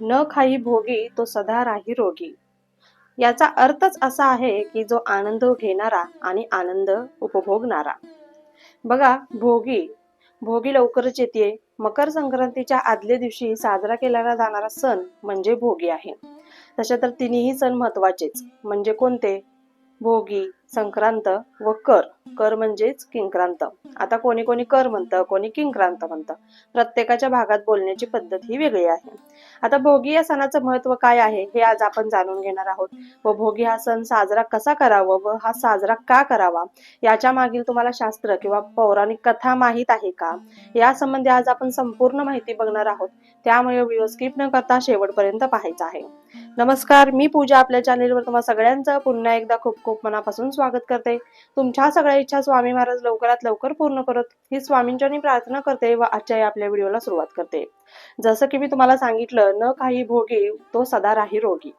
न खाई भोगी तो सदा राही रोगी. याचा अर्थच असा आहे की जो आनंद घेणारा आणि आनंद उपभोगणारा. बघा भोगी. भोगी लवकरच येते मकर संक्रांतीच्या आदल्या दिवशी साजरा केला जाणारा सण म्हणजे भोगी आहे. तसे तर तिन्ही सण महत्वाचेच म्हणजे कोणते? भोगी. संक्रांत व कर. कर म्हणजेच किंक्रांत. आता कोणी कोणी कर म्हणतं कोणी किंक्रांत म्हणतं. प्रत्येकाच्या भागात बोलण्याची पद्धत ही वेगळी आहे. आता भोगी या सणाचं महत्त्व काय आहे हे आज आपण जाणून घेणार आहोत. व भोगी हा सण साजरा कसा करावा व हा साजरा का करावा याच्या मागील तुम्हाला शास्त्र किंवा पौराणिक कथा माहीत आहे का? यासंबंधी आज आपण संपूर्ण माहिती बघणार आहोत. त्यामुळे व्हिडिओ स्किप न करता शेवटपर्यंत पाहायचा आहे. नमस्कार मी पूजा. आपल्या चॅनेलवर तुम्हाला सगळ्यांचं पुन्हा एकदा खूप खूप मनापासून स्वागत करते. तुमच्या सगळ्या इच्छा स्वामी महाराज लवकरात लवकर पूर्ण करत ही स्वामींच्या प्रार्थना करते व आजच्या या आपल्या व्हिडिओला सुरुवात करते. जसं की मी तुम्हाला सांगितलं न काही भोगी तो सदा राही रोगी.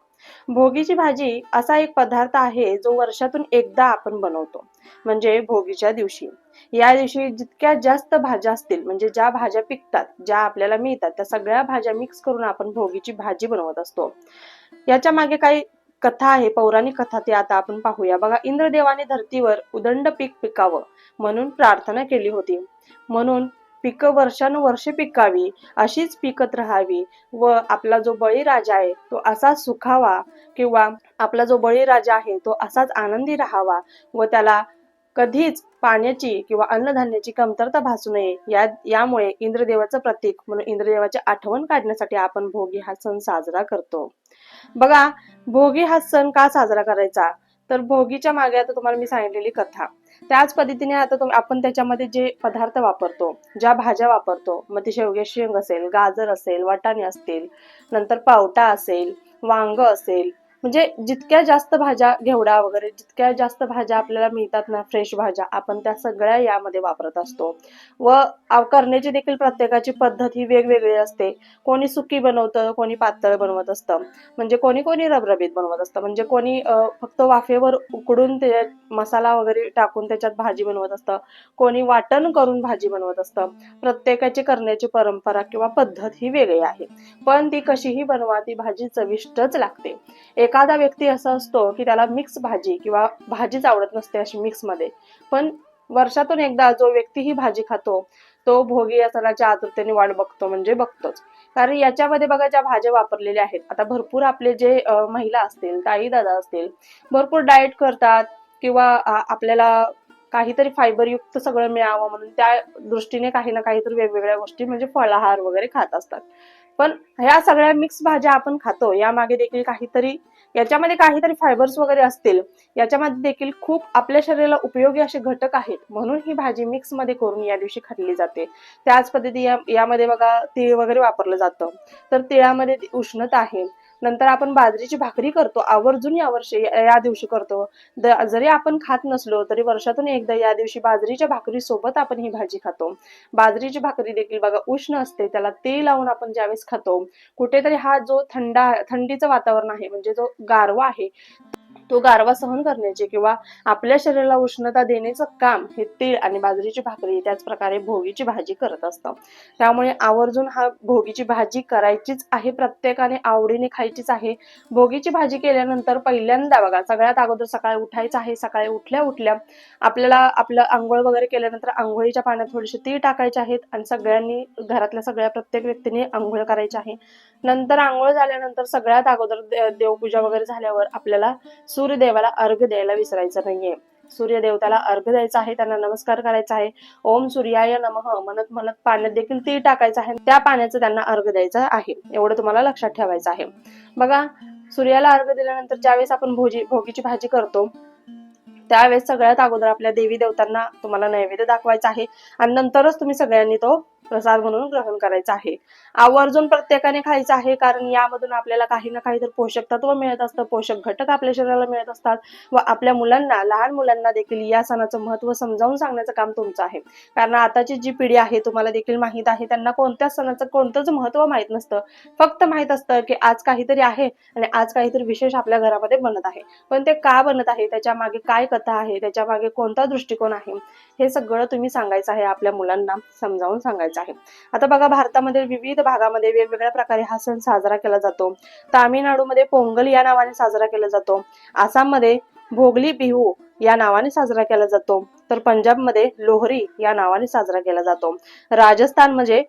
भोगीची भाजी असा एक पदार्थ आहे जो वर्षातून एकदा आपण बनवतो म्हणजे भोगीच्या दिवशी. या दिवशी जितक्या जास्त भाज्या असतील म्हणजे ज्या भाज्या पिकतात ज्या आपल्याला मिळतात त्या सगळ्या भाज्या मिक्स करून आपण भोगीची भाजी बनवत असतो. याच्या मागे काही कथा आहे पौराणिक कथा ती आता आपण पाहूया. बघा इंद्रदेवाने धर्तीवर उदंड पीक पिकावं म्हणून प्रार्थना केली होती. म्हणून पिकं वर्षानुवर्षे पिकावी अशीच पिकत राहावी व आपला जो बळीराजा आहे तो असाच सुखावा किंवा आपला जो बळीराजा आहे तो असाच आनंदी राहावा व त्याला कधीच पाण्याची किंवा अन्नधान्याची कमतरता भासू नये. या यामुळे इंद्रदेवाचं प्रतीक म्हणून इंद्रदेवाची आठवण काढण्यासाठी आपण भोगी हा सण साजरा करतो. बघा भोगी हा सण का साजरा करायचा? तर भोगीच्या मागे आता तुम्हाला मी सांगितलेली कथा. त्याच पद्धतीने आता आपण त्याच्यामध्ये जे पदार्थ वापरतो ज्या भाज्या वापरतो मग ते शेवगे शेंग असेल गाजर असेल वाटाणे असतील नंतर पावटा असेल वांग असेल म्हणजे जितक्या जास्त भाज्या घेवडा वगैरे जितक्या जास्त भाज्या आपल्याला मिळतात ना फ्रेश भाज्या आपण त्या सगळ्या यामध्ये वापरत असतो. व करण्याची देखील प्रत्येकाची पद्धत ही वेगवेगळी असते. कोणी सुकी बनवतं कोणी पातळ बनवत असतं. म्हणजे कोणी कोणी रबरबीत बनवत असतं. म्हणजे कोणी फक्त वाफेवर उकडून ते मसाला वगैरे टाकून त्याच्यात भाजी बनवत असतं. कोणी वाटण करून भाजी बनवत असतं. प्रत्येकाची करण्याची परंपरा किंवा पद्धत ही वेगळी आहे. पण ती कशीही बनवा ती भाजी चविष्टच लागते. एक एखादा व्यक्ती असा असतो की त्याला मिक्स भाजी किंवा भाजीच आवडत नसते अशी मिक्समध्ये. पण वर्षातून एकदा जो व्यक्ती ही भाजी खातो तो भोगी या सणाच्या आतुरतेने वाट बघतो म्हणजे बघतोच. कारण याच्यामध्ये बघा ज्या भाज्या वापरलेल्या आहेत आता भरपूर आपले जे महिला असतील ताई दादा असतील भरपूर डाएट करतात किंवा आपल्याला काहीतरी फायबरयुक्त सगळं मिळावं म्हणून त्या दृष्टीने काही ना काहीतरी वेगवेगळ्या गोष्टी म्हणजे फळाहार वगैरे खात असतात. पण ह्या सगळ्या मिक्स भाज्या आपण खातो यामागे देखील काहीतरी याच्यामध्ये काहीतरी फायबर्स वगैरे असतील याच्यामध्ये देखील खूप आपल्या शरीराला उपयोगी असे घटक आहेत. म्हणून ही भाजी मिक्समध्ये करून या दिवशी खाल्ली जाते. त्याच पद्धती यामध्ये बघा तीळ वगैरे वापरलं जातं. तर तिळामध्ये उष्णता आहे. नंतर आपण बाजरीची भाकरी करतो आवर्जून या वर्षी या दिवशी करतो. जरी आपण खात नसलो तरी वर्षातून एकदा या दिवशी बाजरीच्या भाकरी सोबत आपण ही भाजी खातो. बाजरीची भाकरी देखील बघा उष्ण असते त्याला तेल लावून आपण ज्यावेळेस खातो कुठेतरी हा जो थंडा थंडीचं वातावरण आहे म्हणजे जो गारवा आहे तो गारवा सहन करण्याचे किंवा आपल्या शरीराला उष्णता देण्याचं काम हे तीळ आणि बाजरीची भाकरी त्याच प्रकारे भोगीची भाजी करत असतं. त्यामुळे आवर्जून हा भोगीची भाजी करायचीच आहे प्रत्येकाने आवडीने खायचीच आहे. भोगीची भाजी केल्यानंतर पहिल्यांदा बघा सगळ्यात अगोदर सकाळी उठायचं आहे सकाळी उठल्या उठल्या आपल्याला आपलं आंघोळ वगैरे केल्यानंतर आंघोळीच्या पाण्यात थोडीशी तीळ टाकायचे आहेत आणि सगळ्यांनी घरातल्या सगळ्या प्रत्येक व्यक्तीने आंघोळ करायची आहे. नंतर आंघोळ झाल्यानंतर सगळ्यात अगोदर देवपूजा वगैरे झाल्यावर आपल्याला सूर्यदेवाला अर्घ द्यायला विसरायचं नाहीये. सूर्यदेवताला अर्घ द्यायचा आहे त्यांना नमस्कार करायचा आहे. ओम सूर्याय नमः. म्हणत म्हणत पाण्यात देखील तीळ टाकायचं आहे. त्या पाण्याचं त्यांना अर्घ द्यायचं आहे. एवढं तुम्हाला लक्षात ठेवायचं आहे. बघा सूर्याला अर्घ दिल्यानंतर ज्यावेळेस आपण भोजी भोगीची भाजी करतो त्यावेळेस सगळ्यात अगोदर आपल्या देवी देवतांना तुम्हाला नैवेद्य दाखवायचा आहे. आणि नंतरच तुम्ही सगळ्यांनी तो प्रसाद म्हणून ग्रहण करायचा आहे. आवर्जून प्रत्येकाने खायचं आहे कारण यामधून आपल्याला काही ना काहीतरी पोषक तत्व मिळत असतं. पोषक घटक आपल्या शरीराला मिळत असतात व आपल्या मुलांना लहान मुलांना देखील या सणाचं महत्त्व समजावून सांगण्याचं काम तुमचं आहे. कारण आताची जी पिढी आहे तुम्हाला देखील माहीत आहे त्यांना कोणत्या सणाचं कोणतंच महत्त्व माहीत नसतं. फक्त माहीत असतं की आज काहीतरी आहे आणि आज काहीतरी विशेष आपल्या घरामध्ये बनत आहे. पण ते का बनत आहे? त्याच्यामागे काय कथा आहे? त्याच्यामागे कोणता दृष्टिकोन आहे? हे सगळं तुम्ही सांगायचं आहे आपल्या मुलांना समजावून सांगायचं करायचा आहे. आता बघा भारतामध्ये विविध भागामध्ये वेगवेगळ्या प्रकारे हा सण साजरा केला जातो. तामिळनाडूमध्ये पोंगल या नावाने साजरा केला जातो. आसाममध्ये भोगली बिहू या नावाने साजरा केला जातो. तर पंजाबमध्ये लोहरी या नावाने साजरा केला जातो. राजस्थान म्हणजे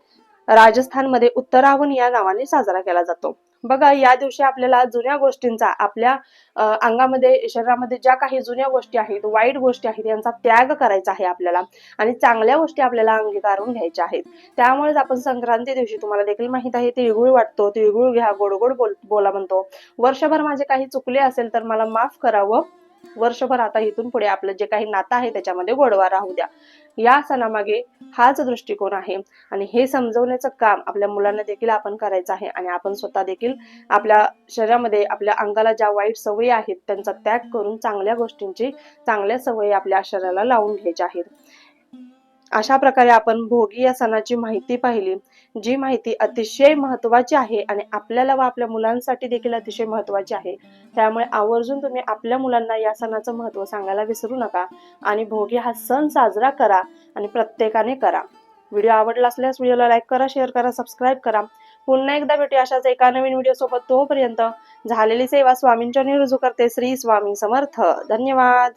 राजस्थानमध्ये उत्तरावण या नावाने साजरा केला जातो. बघा या दिवशी आपल्याला जुन्या गोष्टींचा आपल्या अंगामध्ये शरीरामध्ये ज्या काही जुन्या गोष्टी आहेत वाईट गोष्टी आहेत यांचा त्याग करायचा आहे आपल्याला आणि चांगल्या गोष्टी आपल्याला अंगीकारून घ्यायच्या आहेत. त्यामुळेच आपण संक्रांती दिवशी तुम्हाला देखील माहीत आहे तिळगुळ वाटतो तिळगुळ घ्या गोड गोड बोल बोला म्हणतो. वर्षभर माझे काही चुकले असेल तर मला माफ करावं. वर्षभर आता इथून पुढे आपलं जे काही नातं आहे त्याच्यामध्ये गोडवा राहू द्या. या सणामागे हाच दृष्टिकोन आहे आणि हे समजवण्याचं काम आपल्या मुलांना देखील आपण करायचं आहे आणि आपण स्वतः देखील आपल्या शरीरामध्ये आपल्या अंगाला ज्या वाईट सवयी आहेत त्यांचा त्याग करून चांगल्या गोष्टींची चांगल्या सवयी आपल्या शरीराला लावून घ्यायच्या आहेत. अशा प्रकारे आपण भोगी या सणाची माहिती पाहिली जी माहिती अतिशय महत्वाची आहे आणि आपल्याला व आपल्या मुलांसाठी देखील अतिशय महत्वाची आहे. त्यामुळे आवर्जून तुम्ही आपल्या मुलांना या सणाचं महत्त्व सांगायला विसरू नका आणि भोगी हा सण साजरा करा आणि प्रत्येकाने करा. व्हिडिओ आवडला असल्यास व्हिडिओला लाईक करा शेअर करा सबस्क्राईब करा. पुन्हा एकदा भेटूया अशाच एका नवीन व्हिडिओ सोबत तोपर्यंत झालेली सेवा स्वामींच्या रुजू करते. श्री स्वामी समर्थ. धन्यवाद.